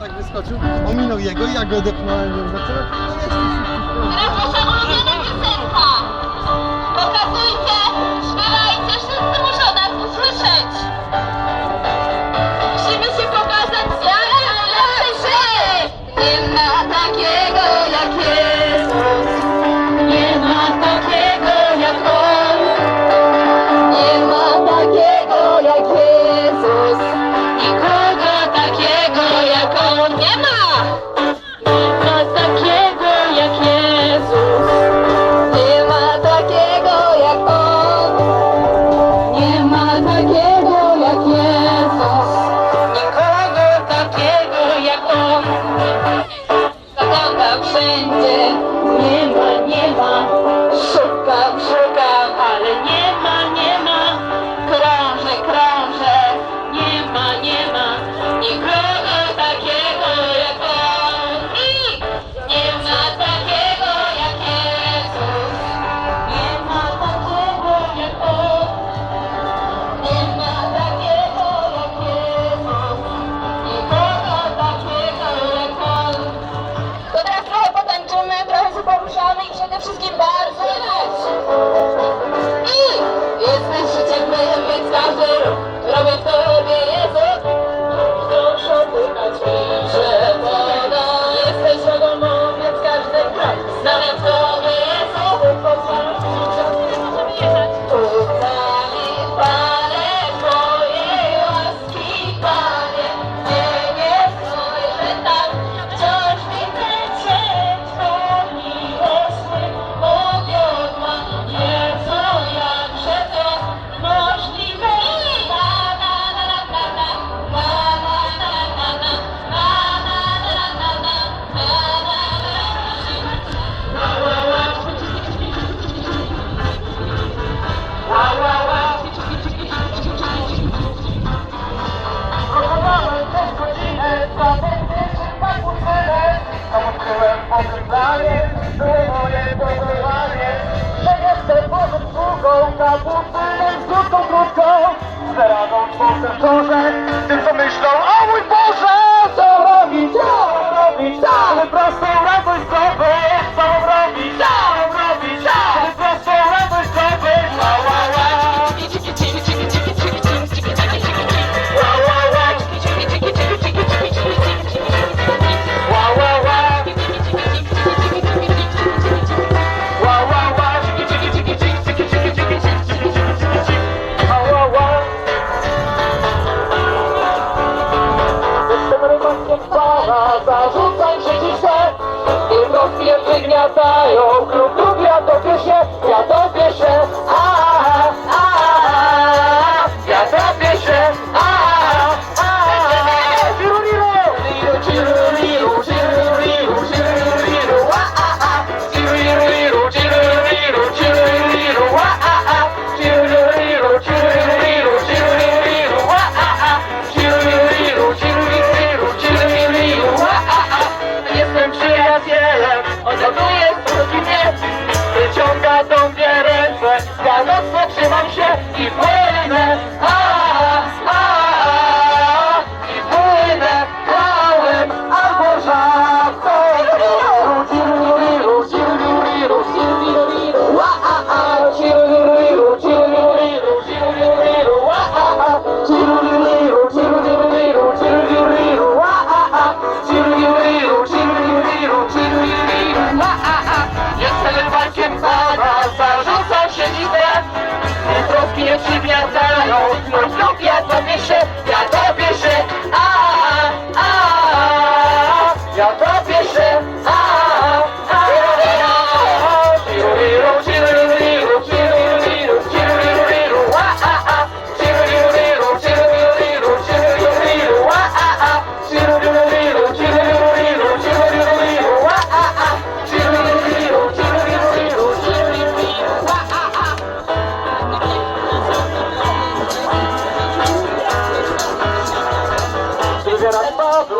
tak wyskoczył, ominął jego i ja go odepnąłem, więc zacząłem... Oh. Oczekiwanie, to moje pojmowanie, że jestem Bożą sługą, na butelę z krótką krótką. Z radą w serce, tylko myślą, o mój Boże! bye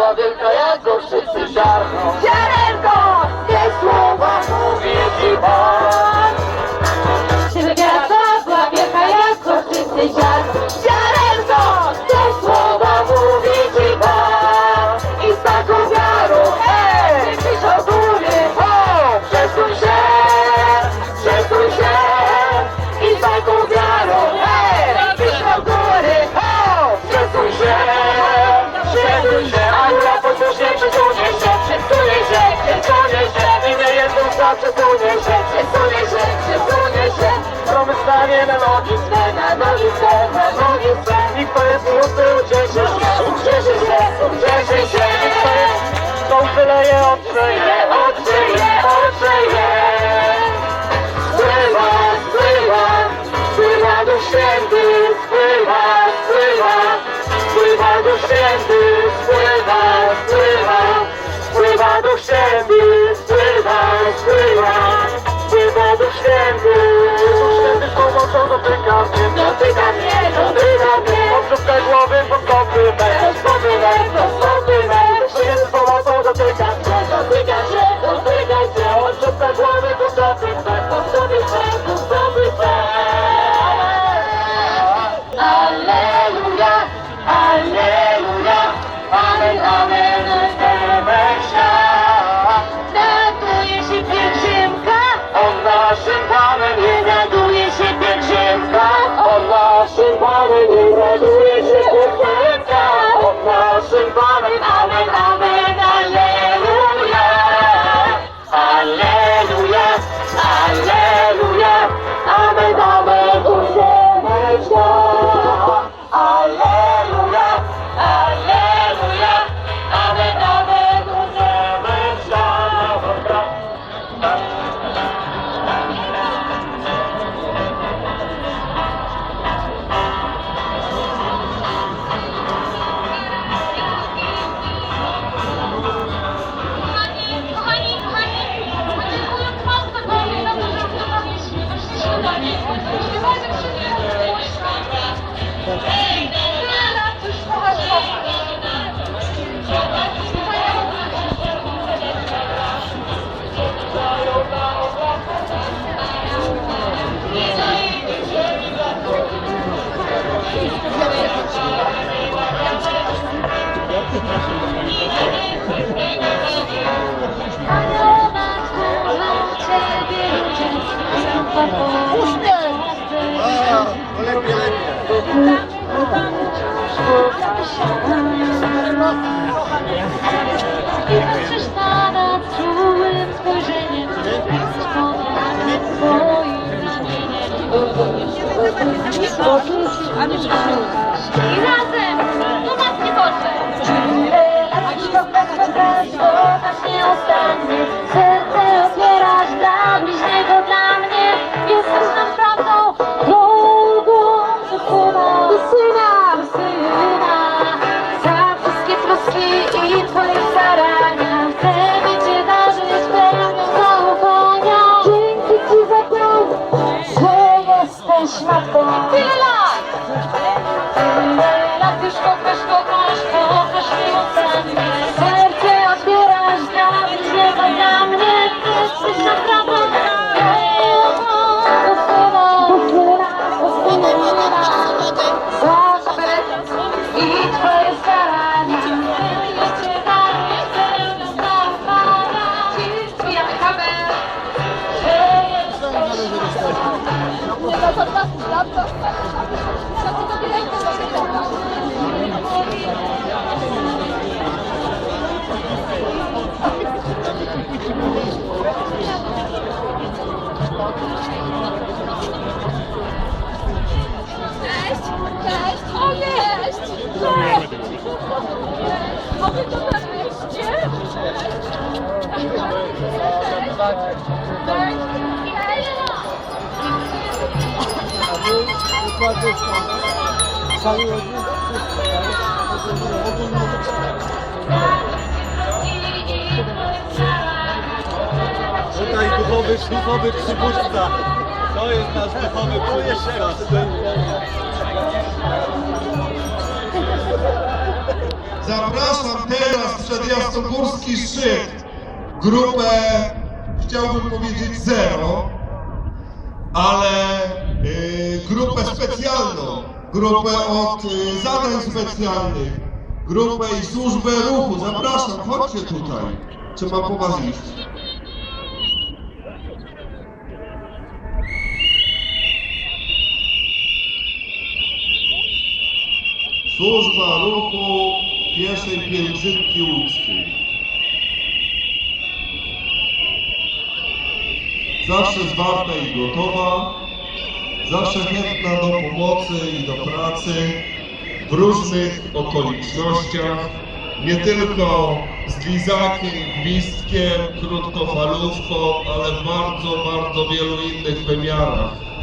była wielka jak go wszyscy szarną. Ziarenko, słowa mówię ci, bo... arena, não Uśmiech! A, to lepiej, lepiej. I patrzysz na nas czułym spojrzeniem Jesteś ponad swoim ramieniem Otóż i raz A wy to tak wiecie? A wy układasz tam cały odwrót, ogólnie Tutaj duchowy, duchowy przywódca. To jest nasz duchowy przywódca. Zapraszam teraz przed Jasnogórski Szczyt grupę, chciałbym powiedzieć zero, ale y, grupę specjalną, grupę od y, zadań specjalnych, grupę i służbę ruchu. Zapraszam, chodźcie tutaj. Trzeba po was iść. Służba ruchu pieszej pielgrzymki łódzkiej. Zawsze zwarta i gotowa, zawsze chętna do pomocy i do pracy w różnych okolicznościach, nie tylko z lizakiem, gwizdkiem, krótkofalówką, ale w bardzo, bardzo wielu innych wymiarach.